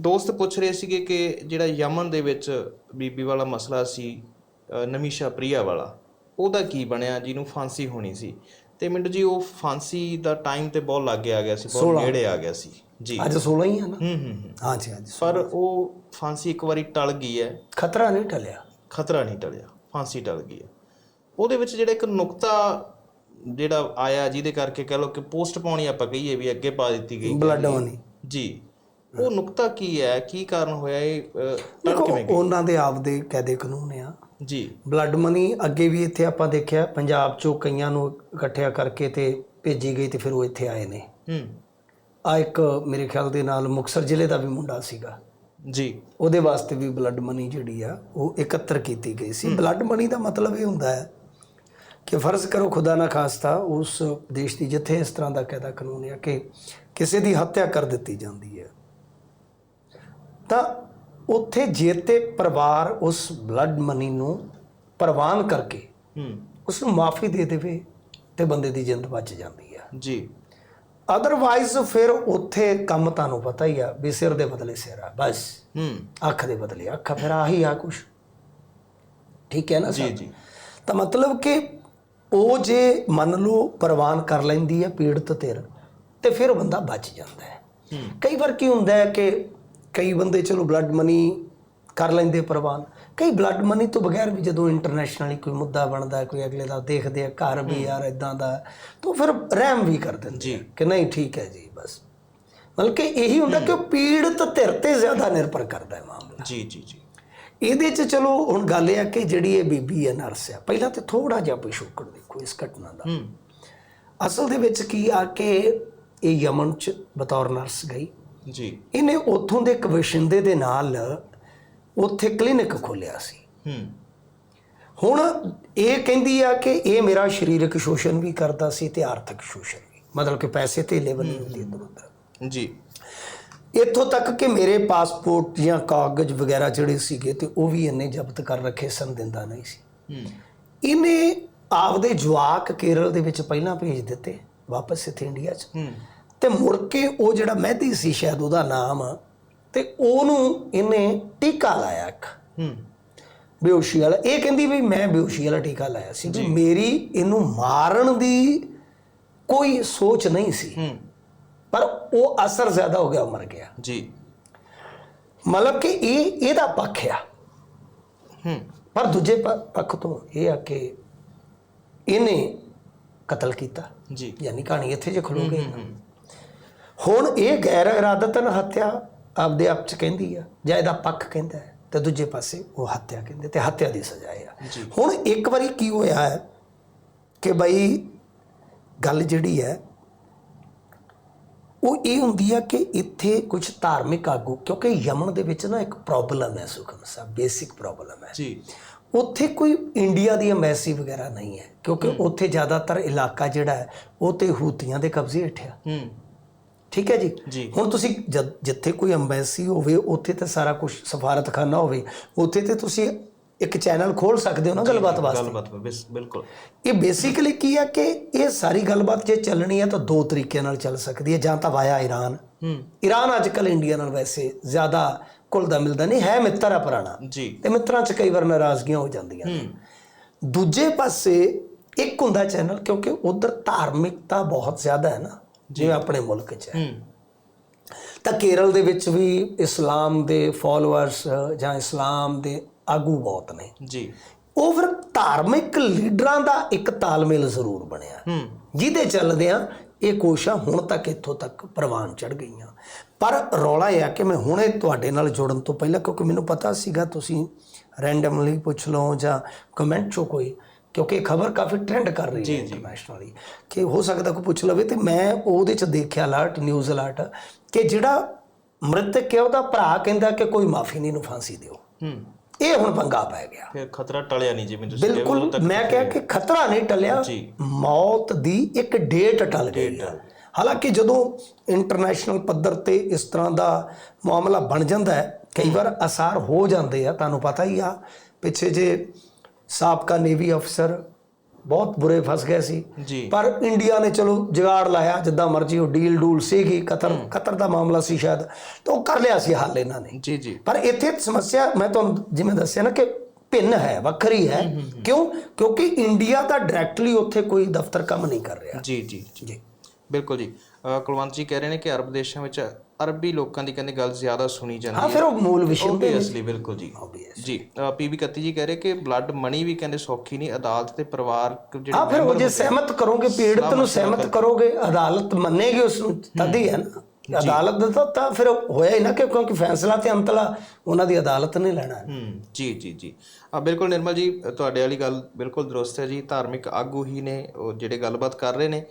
ਦੋਸਤ ਪੁੱਛ ਰਹੇ ਸੀਗੇ ਕਿ ਜਿਹੜਾ ਯਮਨ ਦੇ ਵਿੱਚ ਬੀਬੀ ਵਾਲਾ ਮਸਲਾ ਸੀ ਨਮੀਸ਼ਾ ਪ੍ਰਿਆ ਵਾਲਾ ਉਹਦਾ ਕੀ ਬਣਿਆ ਜਿਹਨੂੰ ਫਾਂਸੀ ਹੋਣੀ ਸੀ? ਤੇ ਮਿੰਟੂ ਜੀ ਉਹ ਫਾਂਸੀ ਦਾ ਟਾਈਮ ਤੇ ਬਹੁਤ ਲੱਗ ਆ ਗਿਆ ਸੀ ਬਹੁਤ ਨੇੜੇ ਆ ਗਿਆ ਸੀ। ਜੀ। ਅੱਜ 16 ਹੀ ਆ ਨਾ? ਹੂੰ ਹੂੰ ਹੂੰ। ਹਾਂਜੀ ਹਾਂਜੀ ਪਰ ਉਹ ਫਾਂਸੀ ਇੱਕ ਵਾਰੀ ਟਲ ਗਈ ਹੈ। ਖਤਰਾ ਨਹੀਂ ਟਲਿਆ। ਖਤਰਾ ਨਹੀਂ ਟਲਿਆ। ਫਾਂਸੀ ਟਲ ਗਈ ਹੈ। ਉਹਦੇ ਵਿੱਚ ਜਿਹੜਾ ਇੱਕ ਨੁਕਤਾ ਜਿਹੜਾ ਆਇਆ ਜਿਹਦੇ ਕਰਕੇ ਕਹ ਲਓ ਕਿ ਪੋਸਟ ਪਾਉਣੀ ਆਪਾਂ ਕਹੀਏ ਵੀ ਅੱਗੇ ਪਾ ਦਿੱਤੀ ਗਈ ਬਲੱਡ ਮਨੀ ਜੀ। ਉਹ ਨੁਕਤਾ ਕੀ ਹੈ? ਕੀ ਕਾਰਨ ਹੋਇਆ ਇਹ ਦੇਖੋ ਕਿਵੇਂ ਗਈ ਉਹਨਾਂ ਦੇ ਆਪਦੇ ਕਾਇਦੇ ਕਾਨੂੰਨ ਆ। ਜੀ। ਬਲੱਡ ਮਨੀ ਅੱਗੇ ਵੀ ਇੱਥੇ ਆਪਾਂ ਦੇਖਿਆ ਪੰਜਾਬ ਚੋਂ ਕਈਆਂ ਨੂੰ ਇਕੱਠਿਆ ਕਰਕੇ ਤੇ ਭੇਜੀ ਗਈ ਤੇ ਫਿਰ ਉਹ ਇੱਥੇ ਆਏ ਨੇ। ਹੂੰ। ਆ ਇੱਕ ਮੇਰੇ ਖਿਆਲ ਦੇ ਨਾਲ ਮੁਕਸਰ ਜ਼ਿਲ੍ਹੇ ਦਾ ਵੀ ਮੁੰਡਾ ਸੀਗਾ। ਜੀ। ਉਹਦੇ ਵਾਸਤੇ ਵੀ ਬਲੱਡ ਮਨੀ ਜਿਹੜੀ ਆ ਉਹ ਇਕੱਤਰ ਕੀਤੀ ਗਈ ਸੀ। ਬਲੱਡ ਮਨੀ ਦਾ ਮਤਲਬ ਇਹ ਹੁੰਦਾ ਹੈ ਕਿ ਫਰਜ਼ ਕਰੋ ਖੁਦਾ ਨਾ ਖਾਸਤਾ ਉਸ ਦੇਸ਼ ਦੀ ਜਿੱਥੇ ਇਸ ਤਰ੍ਹਾਂ ਦਾ ਕਾਇਦਾ ਕਾਨੂੰਨ ਹੈ ਕਿ ਕਿਸੇ ਦੀ ਹੱਤਿਆ ਕਰ ਦਿੱਤੀ ਜਾਂਦੀ ਹੈ। ਤਾਂ ਉੱਥੇ ਜੇ ਤੇ ਪਰਿਵਾਰ ਉਸ ਬਲੱਡ ਮਨੀ ਨੂੰ ਪ੍ਰਵਾਨ ਕਰਕੇ ਹੂੰ। ਉਸ ਨੂੰ ਮਾਫੀ ਦੇ ਦੇਵੇ ਤੇ ਬੰਦੇ ਦੀ ਜਿੰਦ ਬਚ ਜਾਂਦੀ ਹੈ ਜੀ। ਅਦਰਵਾਈਜ਼ ਫਿਰ ਉੱਥੇ ਕੰਮ ਤੁਹਾਨੂੰ ਪਤਾ ਹੀ ਆ ਵੀ ਸਿਰ ਦੇ ਬਦਲੇ ਸਿਰ ਆ ਬਸ। ਹੂੰ। ਅੱਖ ਦੇ ਬਦਲੇ ਅੱਖ ਫਿਰ ਆਹੀ ਆ ਕੁਛ। ਠੀਕ ਹੈ ਨਾ ਜੀ ਜੀ। ਤਾਂ ਮਤਲਬ ਕਿ ਉਹ ਜੇ ਮੰਨ ਲਓ ਪ੍ਰਵਾਨ ਕਰ ਲੈਂਦੀ ਹੈ ਪੀੜਤ ਧਿਰ ਤੇ ਫਿਰ ਬੰਦਾ ਬਚ ਜਾਂਦਾ ਹੂੰ। ਕਈ ਵਾਰ ਕੀ ਹੁੰਦਾ ਹੈ ਕਿ ਕਈ ਬੰਦੇ ਚਲੋ ਬਲੱਡ ਮਨੀ ਕਰ ਲੈਂਦੇ ਪ੍ਰਵਾਨ। ਕਈ ਬਲੱਡ ਮਨੀ ਤੋਂ ਬਗੈਰ ਵੀ ਜਦੋਂ ਇੰਟਰਨੈਸ਼ਨਲੀ ਕੋਈ ਮੁੱਦਾ ਬਣਦਾ ਹੈ, ਕੋਈ ਅਗਲੇ ਦਾ ਦੇਖਦੇ ਆ ਘਰ ਵੀ ਯਾਰ ਇਦਾਂ ਦਾ ਹੈ, ਤਾਂ ਫਿਰ ਰਹਿਮ ਵੀ ਕਰ ਦਿੰਦੇ ਕਿ ਨਹੀਂ ਠੀਕ ਹੈ ਜੀ ਬਸ। ਮਤਲਬ ਕਿ ਇਹੀ ਹੁੰਦਾ ਕਿ ਉਹ ਪੀੜਤ ਧਿਰ ਤੇ ਜ਼ਿਆਦਾ ਨਿਰਭਰ ਕਰਦਾ ਹੈ ਮਾਮਲਾ। ਜੀ ਜੀ ਜੀ। ਇਹਦੇ 'ਚ ਚਲੋ ਹੁਣ ਗੱਲ ਇਹ ਆ ਕਿ ਜਿਹੜੀ ਇਹ ਬੀਬੀ ਹੈ ਨਰਸ ਆ ਪਹਿਲਾਂ ਤੇ ਥੋੜਾ ਜਿਹਾ ਪਿਛੋਕੜ ਦੇਖੋ ਇਸ ਘਟਨਾ ਦਾ। ਹੂੰ। ਅਸਲ ਦੇ ਵਿੱਚ ਕੀ ਆ ਕਿ ਇਹ ਯਮਨ 'ਚ ਬਤੌਰ ਨਰਸ ਗਈ। ਜੀ। ਇਹਨੇ ਉੱਥੋਂ ਦੇ ਇੱਕ ਵਸ਼ਿੰਦੇ ਦੇ ਨਾਲ ਉੱਥੇ ਕਲੀਨਿਕ ਖੋਲਿਆ ਸੀ। ਹੂੰ। ਹੁਣ ਇਹ ਕਹਿੰਦੀ ਆ ਕਿ ਇਹ ਮੇਰਾ ਸਰੀਰਕ ਸ਼ੋਸ਼ਣ ਵੀ ਕਰਦਾ ਸੀ ਤੇ ਆਰਥਿਕ ਸ਼ੋਸ਼ਣ ਵੀ। ਮਤਲਬ ਕਿ ਪੈਸੇ ਧੇਲੇ ਬੰਨੀ ਹੁੰਦੀ ਇੱਧਰ ਉੱਧਰ। ਜੀ। ਇੱਥੋਂ ਤੱਕ ਕਿ ਮੇਰੇ ਪਾਸਪੋਰਟ ਜਾਂ ਕਾਗਜ਼ ਵਗੈਰਾ ਜਿਹੜੇ ਸੀਗੇ ਤੇ ਉਹ ਵੀ ਇਹਨੇ ਜ਼ਬਤ ਕਰ ਰੱਖੇ ਸਨ ਦਿੰਦਾ ਨਹੀਂ ਸੀ। ਇਹਨੇ ਆਪਦੇ ਜਵਾਕ ਕੇਰਲ ਦੇ ਵਿੱਚ ਪਹਿਲਾਂ ਭੇਜ ਦਿੱਤੇ ਵਾਪਸ ਇੱਥੇ ਇੰਡੀਆ 'ਚ। ਹੂੰ। ਤੇ ਮੁੜ ਕੇ ਉਹ ਜਿਹੜਾ ਮਹਿਦੀ ਸੀ ਸ਼ਾਇਦ ਉਹਦਾ ਨਾਮ ਤੇ ਉਹਨੂੰ ਇਹਨੇ ਟੀਕਾ ਲਾਇਆ ਇੱਕ। ਹੂੰ। ਬੇਹੋਸ਼ੀ ਵਾਲਾ ਇਹ ਕਹਿੰਦੀ ਵੀ ਮੈਂ ਬੇਹੋਸ਼ੀ ਵਾਲਾ ਟੀਕਾ ਲਾਇਆ ਸੀ ਵੀ ਮੇਰੀ ਇਹਨੂੰ ਮਾਰਨ ਦੀ ਕੋਈ ਸੋਚ ਨਹੀਂ ਸੀ। ਹੂੰ। ਪਰ ਉਹ ਅਸਰ ਜ਼ਿਆਦਾ ਹੋ ਗਿਆ ਮਰ ਗਿਆ। ਜੀ। ਮਤਲਬ ਕਿ ਇਹ ਇਹਦਾ ਪੱਖ ਆ। ਹੂੰ। ਪਰ ਦੂਜੇ ਪੱਖ ਤੋਂ ਇਹ ਆ ਕਿ ਇਹਨੇ ਕਤਲ ਕੀਤਾ। ਜੀ। ਯਾਨੀ ਕਹਾਣੀ ਇੱਥੇ ਜੇ ਖੜੋ ਗਈ ਹੁਣ ਇਹ ਗੈਰ ਇਰਾਦਤਨ ਹੱਤਿਆ ਆਪਦੇ ਆਪ ਚ ਕਹਿੰਦੀ ਆ ਜਾਂ ਇਹਦਾ ਪੱਖ ਕਹਿੰਦਾ ਹੈ ਤੇ ਦੂਜੇ ਪਾਸੇ ਉਹ ਹੱਤਿਆ ਕਹਿੰਦੇ ਤੇ ਹੱਤਿਆ ਦੀ ਸਜ਼ਾ ਆ। ਜੀ। ਹੁਣ ਇੱਕ ਵਾਰੀ ਕੀ ਹੋਇਆ ਹੈ ਕਿ ਬਈ ਗੱਲ ਜਿਹੜੀ ਹੈ ਉਹ ਇਹ ਹੁੰਦੀ ਆ ਕਿ ਇੱਥੇ ਕੁਝ ਧਾਰਮਿਕ ਆਗੂ ਕਿਉਂਕਿ ਯਮਨ ਦੇ ਵਿੱਚ ਨਾ ਇੱਕ ਪ੍ਰੋਬਲਮ ਹੈ ਸੁਖਮ ਸਾਹਿਬ ਬੇਸਿਕ ਪ੍ਰੋਬਲਮ ਹੈ। ਜੀ। ਉੱਥੇ ਕੋਈ ਇੰਡੀਆ ਦੀ ਐਮਬੈਸੀ ਵਗੈਰਾ ਨਹੀਂ ਹੈ ਕਿਉਂਕਿ ਉੱਥੇ ਜ਼ਿਆਦਾਤਰ ਇਲਾਕਾ ਜਿਹੜਾ ਹੈ ਉਹ ਤੇ ਹੂਤੀਆਂ ਦੇ ਕਬਜ਼ੇ ਹੇਠ ਆ। ਹੂੰ। ਠੀਕ ਹੈ ਜੀ। ਹੁਣ ਤੁਸੀਂ ਜਿੱਥੇ ਕੋਈ ਐਮਬੈਸੀ ਹੋਵੇ ਉੱਥੇ ਤੇ ਸਾਰਾ ਕੁਝ ਸਫਾਰਤਖਾਨਾ ਹੋਵੇ ਉੱਥੇ ਤੇ ਤੁਸੀਂ ਇੱਕ ਚੈਨਲ ਖੋਲ ਸਕਦੇ ਹੋ ਨਾ ਗੱਲਬਾਤ ਵਾਸਤੇ? ਗੱਲਬਾਤ ਬਿਲਕੁਲ। ਇਹ ਬੇਸਿਕਲੀ ਕੀ ਹੈ ਕਿ ਇਹ ਸਾਰੀ ਗੱਲਬਾਤ ਜੇ ਚੱਲਣੀ ਹੈ ਤਾਂ ਦੋ ਤਰੀਕਿਆਂ ਨਾਲ ਚੱਲ ਸਕਦੀ ਹੈ ਜਾਂ ਤਾਂ ਵਾਇਆ ਈਰਾਨ ਹੂੰ। ਈਰਾਨ ਅੱਜ ਕੱਲ ਇੰਡੀਆ ਨਾਲ ਵੈਸੇ ਜ਼ਿਆਦਾ ਘੁਲਦਾ ਮਿਲਦਾ ਨਹੀਂ ਹੈ ਮਿੱਤਰ ਆ ਪੁਰਾਣਾ। ਜੀ। ਤੇ ਮਿੱਤਰਾਂ 'ਚ ਕਈ ਵਾਰ ਨਾਰਾਜ਼ਗੀਆਂ ਹੋ ਜਾਂਦੀਆਂ ਦੂਜੇ ਪਾਸੇ ਇੱਕ ਹੁੰਦਾ ਚੈਨਲ ਕਿਉਂਕਿ ਉਧਰ ਧਾਰਮਿਕਤਾ ਬਹੁਤ ਜ਼ਿਆਦਾ ਹੈ ਨਾ। ਜਿਵੇਂ ਆਪਣੇ ਮੁਲਕ 'ਚ ਹੈ। ਤਾਂ ਕੇਰਲ ਦੇ ਵਿੱਚ ਵੀ ਇਸਲਾਮ ਦੇ ਫਾਲੋਅਰਸ ਜਾਂ ਇਸਲਾਮ ਦੇ ਆਗੂ ਬਹੁਤ ਨੇ। ਜੀ। ਉਹ ਫਿਰ ਧਾਰਮਿਕ ਲੀਡਰਾਂ ਦਾ ਇੱਕ ਤਾਲਮੇਲ ਜ਼ਰੂਰ ਬਣਿਆ। ਜਿਹਦੇ ਚੱਲਦਿਆਂ ਇਹ ਕੋਸ਼ਾਂ ਹੁਣ ਤੱਕ ਇੱਥੋਂ ਤੱਕ ਪ੍ਰਵਾਨ ਚੜ ਗਈਆਂ। ਪਰ ਰੌਲਾ ਇਹ ਆ ਕਿ ਮੈਂ ਹੁਣੇ ਤੁਹਾਡੇ ਨਾਲ ਜੁੜਨ ਤੋਂ ਪਹਿਲਾਂ ਕਿਉਂਕਿ ਮੈਨੂੰ ਪਤਾ ਸੀਗਾ ਤੁਸੀਂ ਰੈਂਡਮਲੀ ਪੁੱਛ ਲਓ ਜਾਂ ਕਮੈਂਟ ਚੋਂ ਕੋਈ ਕਿਉਂਕਿ ਇਹ ਖਬਰ ਕਾਫੀ ਟ੍ਰੈਂਡ ਕਰ ਰਹੀ ਹੈ ਇੰਟਰਨੈਸ਼ਨਲੀ ਕਿ ਹੋ ਸਕਦਾ ਕੋਈ ਪੁੱਛ ਲਵੇ ਤੇ ਮੈਂ ਉਹਦੇ ਚ ਦੇਖਿਆ ਅਲਰਟ ਨਿਊਜ਼ ਅਲਰਟ ਕਿ ਜਿਹੜਾ ਮ੍ਰਿਤਕ ਹੈ ਉਹਦਾ ਭਰਾ ਕਹਿੰਦਾ ਕਿ ਕੋਈ ਮਾਫੀ ਨਹੀਂ ਨੂੰ ਫਾਂਸੀ ਦਿਓ। ਹੂੰ। ਇਹ ਹੁਣ ਪੰਗਾ ਪੈ ਗਿਆ। ਫਿਰ ਖਤਰਾ ਟਲਿਆ ਨਹੀਂ ਜਿਵੇਂ ਤੁਸੀਂ ਬਿਲਕੁਲ ਮੈਂ ਕਿਹਾ ਕਿ ਖਤਰਾ ਨਹੀਂ ਟਲਿਆ। ਮੌਤ ਦੀ ਇੱਕ ਡੇਟ ਟਲ ਗਈ ਹਾਲਾਂਕਿ ਜਦੋਂ ਇੰਟਰਨੈਸ਼ਨਲ ਪੱਧਰ ਤੇ ਇਸ ਤਰ੍ਹਾਂ ਦਾ ਮਾਮਲਾ ਬਣ ਜਾਂਦਾ ਹੈ ਕਈ ਵਾਰ ਅਸਾਰ ਹੋ ਜਾਂਦੇ ਆ ਤੁਹਾਨੂੰ ਪਤਾ ਹੀ ਆ ਪਿੱਛੇ ਜੇ ਸਾਬਕਾ ਨੇਵੀ ਅਫਸਰ ਬਹੁਤ ਬੁਰੇ ਫਸ ਗਏ ਸੀ। ਪਰ ਇੰਡੀਆ ਨੇ ਚਲੋ ਜਗਾੜ ਲਾਇਆ ਜਿੱਦਾਂ ਮਰਜ਼ੀ ਉਹ ਡੀਲ ਡੂਲ ਸੀਗੀ ਕਤਰ ਕਤਰ ਦਾ ਮਾਮਲਾ ਸੀ ਸ਼ਾਇਦ ਤਾਂ ਉਹ ਕਰ ਲਿਆ ਸੀ ਹੱਲ ਇਹਨਾਂ ਨੇ। ਜੀ ਜੀ। ਪਰ ਇੱਥੇ ਸਮੱਸਿਆ ਮੈਂ ਤੁਹਾਨੂੰ ਜਿਵੇਂ ਦੱਸਿਆ ਨਾ ਕਿ ਭਿੰਨ ਹੈ ਵੱਖਰੀ ਹੈ। ਕਿਉਂ? ਕਿਉਂਕਿ ਇੰਡੀਆ ਦਾ ਡਾਇਰੈਕਟਲੀ ਉੱਥੇ ਕੋਈ ਦਫ਼ਤਰ ਕੰਮ ਨਹੀਂ ਕਰ ਰਿਹਾ। ਜੀ ਜੀ ਬਿਲਕੁਲ ਜੀ। ਕੁਲਵੰਤ ਜੀ ਕਹਿ ਰਹੇ ਨੇ ਕਿ ਅਰਬ ਦੇਸ਼ਾਂ ਵਿੱਚ ਅਰਬੀ ਲੋਕਾਂ ਦੀ ਕਹਿੰਦੇ ਗੱਲ ਜ਼ਿਆਦਾ ਸੁਣੀ ਜਾਂਦੀ ਹਾਂ ਫਿਰ ਉਹ ਮੂਲ ਵਿਸ਼ੇ ਹੁੰਦੇ ਓਬਵੀਅਸਲੀ ਬਿਲਕੁਲ ਜੀ। ਜੀ ਪੀਬੀ ਕੱਤੀ ਜੀ ਕਹਿ ਰਹੇ ਕਿ ਬਲੱਡ ਮਨੀ ਵੀ ਕਹਿੰਦੇ ਸੌਖੀ ਨਹੀਂ ਅਦਾਲਤ ਤੇ ਪਰਿਵਾਰ ਜਿਹੜੇ ਹਾਂ ਫਿਰ ਉਹ ਜੇ ਸਹਿਮਤ ਕਰੋਗੇ ਪੀੜਤ ਨੂੰ ਸਹਿਮਤ ਕਰੋਗੇ ਅਦਾਲਤ ਮੰਨੇਗੀ ਉਸ ਨੂੰ ਤਦ ਹੀ ਹੈ ਨਾ। ਅਦਾਲਤ ਦਾ ਤਾਂ- ਤਾਂ ਫਿਰ ਹੋਇਆ ਹੀ ਨਾ ਕਿ ਕਿਉਂਕਿ ਫੈਸਲਾ ਤੇ ਅੰਤਲਾ ਉਹਨਾਂ ਦੀ ਅਦਾਲਤ ਨੇ ਲੈਣਾ ਹੂੰ। ਜੀ ਜੀ ਜੀ। ਆ ਬਿਲਕੁਲ ਨਿਰਮਲ ਜੀ ਤੁਹਾਡੇ ਵਾਲੀ ਗੱਲ ਬਿਲਕੁਲ ਦਰੁਸਤ ਹੈ ਜੀ। ਧਾਰਮਿਕ ਆਗੂ ਹੀ ਨੇ ਉਹ ਜਿਹੜੇ ਗੱਲਬਾਤ ਕਰ ਰਹੇ ਨੇ।